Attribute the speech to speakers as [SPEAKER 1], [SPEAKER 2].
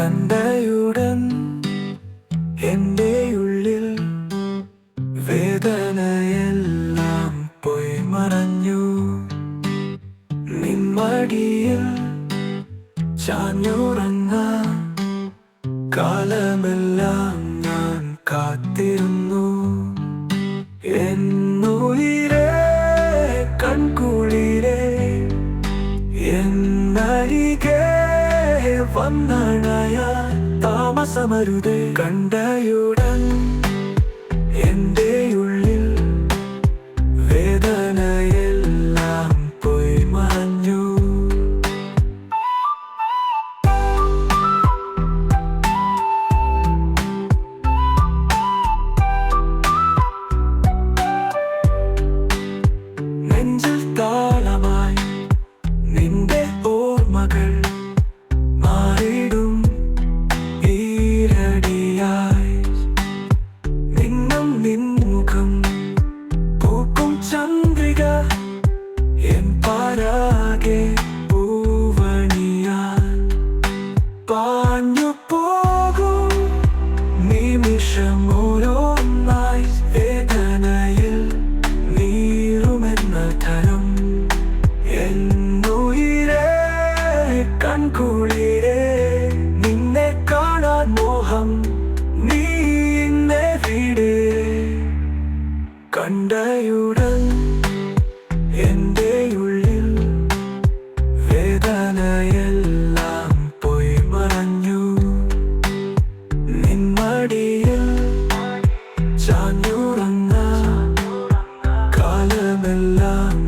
[SPEAKER 1] കണ്ടയുടൻ എന്റെ ഉള്ളിൽ വേദനയെല്ലാം പോയി മറഞ്ഞു. നിമ്മടിയിൽ ചാഞ്ഞുറങ്ങ കാലമെല്ലാം ഞാൻ കാത്തിരുന്നു. എന്നുയിരേ കൺകുളിരേ എന്നരികെ വന്നണയ താമസമരുതേ. കണ്ടയുടൻ എന്റെ ഉള്ളിൽ വേദനയെല്ലാം നെഞ്ചിൽ ചന്ദ്രിക എൻ പാരാകെ പൂവണിയാൽ പാഞ്ഞു പോകും നിമിഷം ഓരോന്നായി വേദനയിൽ നീറുമെന്ന ധനം എന്നുയിരേ കൺകുളിരേ Ella